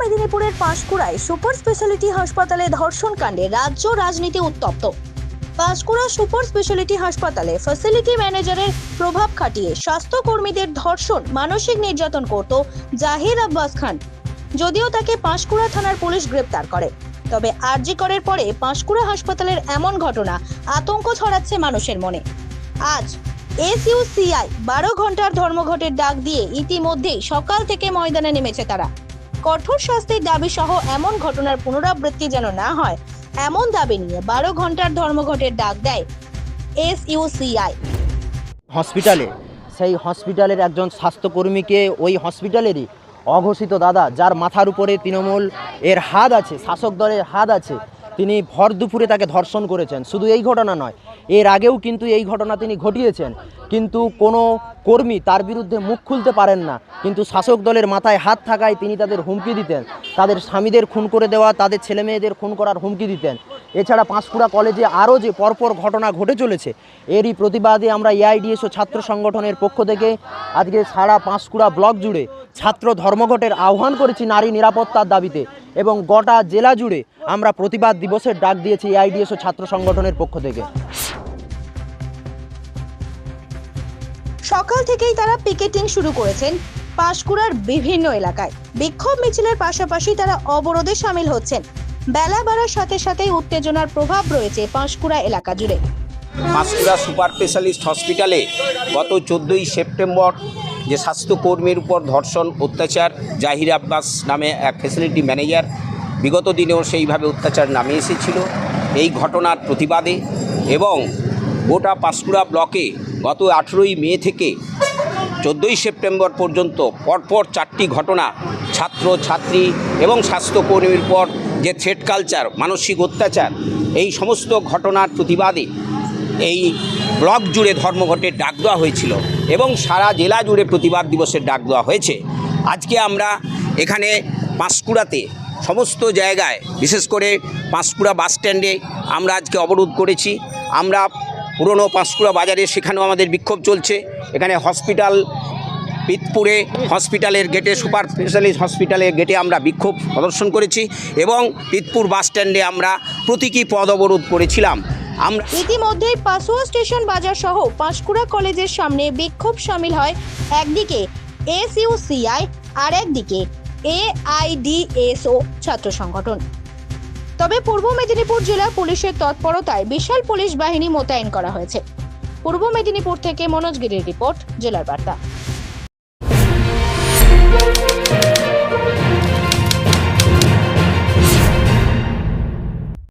মেদিনীপুরের পাঁশকুড়ায় super speciality হাসপাতালে ধর্ষণ কাণ্ডে রাজ্য রাজনীতি উত্তপ্ত। পাঁশকুড়া সুপার স্পেশালিটি হাসপাতালে ফ্যাসিলিটি ম্যানেজারের প্রভাব খাটিয়ে স্বাস্থ্যকর্মীদের ধর্ষণ, মানসিক নির্যাতন করত জাহির আব্বাস খান। যদিও তাকে পাঁশকুড়া থানার পুলিশ গ্রেপ্তার করে। তবে আরজি করের পরে পাঁশকুড়া হাসপাতালের এমন ঘটনা আতঙ্ক ছড়াচ্ছে মানুষের মনে। আজ এসইউসিআই বারো ঘণ্টার ধর্মঘটের ডাক দিয়ে ইতিমধ্যেই সকাল থেকে ময়দানে নেমেছে তারা। কঠোর শাস্তির দাবি সহ এমন ঘটনার পুনরাবৃত্তি যেন না হয়, এমন দাবি নিয়ে বারো ঘণ্টার ধর্মঘটের ডাক দেয় এস এসইউসিআই। হসপিটালে, সেই হসপিটালের একজন স্বাস্থ্যকর্মীকে ওই হসপিটালেরই অঘোষিত দাদা, যার মাথার উপরে তৃণমূল এর হাত আছে, শাসক দলের হাত আছে, তিনি ভর দুপুরে তাকে ধর্ষণ করেছেন। শুধু এই ঘটনা নয়, এর আগেও কিন্তু এই ঘটনা তিনি ঘটিয়েছেন। কিন্তু কোনো কর্মী তার বিরুদ্ধে মুখ খুলতে পারেন না। কিন্তু শাসক দলের মাথায় হাত থাকায় তিনি তাদের হুমকি দিতেন। তাদের স্বামীদের খুন করে দেওয়া, তাদের ছেলে মেয়েদের খুন করার হুমকি দিতেন। এছাড়া পাঁশকুড়া কলেজে আরও যে পরপর ঘটনা ঘটে চলেছে, এরই প্রতিবাদে আমরা এআইডিএসও ছাত্র সংগঠনের পক্ষ থেকে আজকে সারা পাঁশকুড়া ব্লক জুড়ে ছাত্র ধর্মঘটের আহ্বান করেছি নারী নিরাপত্তার দাবিতে এবং গোটা জেলা জুড়ে আমরা প্রতিবাদ দিবসের ডাক দিয়েছি এআইডিএসও ছাত্র সংগঠনের পক্ষ থেকে। সকাল থেকেই তারা পিকেটিং শুরু করেছেন পাঁশকুড়ার বিভিন্ন এলাকায়। বিক্ষোভ মিছিলের পাশাপাশি তারা অবরোধে সামিল হচ্ছেন। বেলা বাড়ার সাথে সাথেই উত্তেজনার প্রভাব রয়েছে পাঁশকুড়া এলাকা জুড়ে। পাঁশকুড়া সুপার স্পেশালিস্ট হসপিটালে গত চোদ্দোই সেপ্টেম্বর যে স্বাস্থ্যকর্মীর উপর ধর্ষণ, অত্যাচার, জাহির আব্বাস নামে এক ফেসিলিটি ম্যানেজার বিগত দিনেও সেইভাবে অত্যাচার নামে এসেছিল। এই ঘটনার প্রতিবাদে এবং গোটা পাঁশকুড়া ব্লকে গত আঠেরোই মে থেকে চোদ্দোই সেপ্টেম্বর পর্যন্ত পরপর চারটি ঘটনা, ছাত্র, ছাত্রী এবং স্বাস্থ্যকর্মীর উপর যে থ্রেড কালচার মানসিক অত্যাচার, এই সমস্ত ঘটনার প্রতিবাদে এই ব্লক জুড়ে ধর্মঘটের ডাক দেওয়া হয়েছিল এবং সারা জেলা জুড়ে প্রতিবাদ দিবসের ডাক দেওয়া হয়েছে। আজকে আমরা এখানে পাঁশকুড়াতে সমস্ত জায়গায়, বিশেষ করে পাঁশকুড়া বাস স্ট্যান্ডে আমরা আজকে অবরোধ করেছি। আমরা পুরনো পাঁশকুড়া বাজারে সেখানেও আমাদের বিক্ষোভ চলছে। এখানে হসপিটাল, পিতপুরে হসপিটালের গেটে, সুপার স্পেশালিস্ট হসপিটালের গেটে আমরা বিক্ষোভ প্রদর্শন করেছি এবং পিতপুর বাস স্ট্যান্ডে আমরা প্রতীকী পদ অবরোধ করেছিলাম। আমরা ইতিমধ্যেই পাসুয়া স্টেশন বাজার সহ পাঁশকুড়া কলেজের সামনে বিক্ষোভ সামিল হয় একদিকে এস এসইউসিআই আর একদিকে এআইডিএসও ছাত্র সংগঠন। তবে পূর্ব মেদিনীপুর জেলা পুলিশের তৎপরতায় বিশাল পুলিশ বাহিনী মোতায়েন করা হয়েছে। পূর্ব মেদিনীপুর থেকে মনোজ গিরির রিপোর্ট, জেলার বার্তা।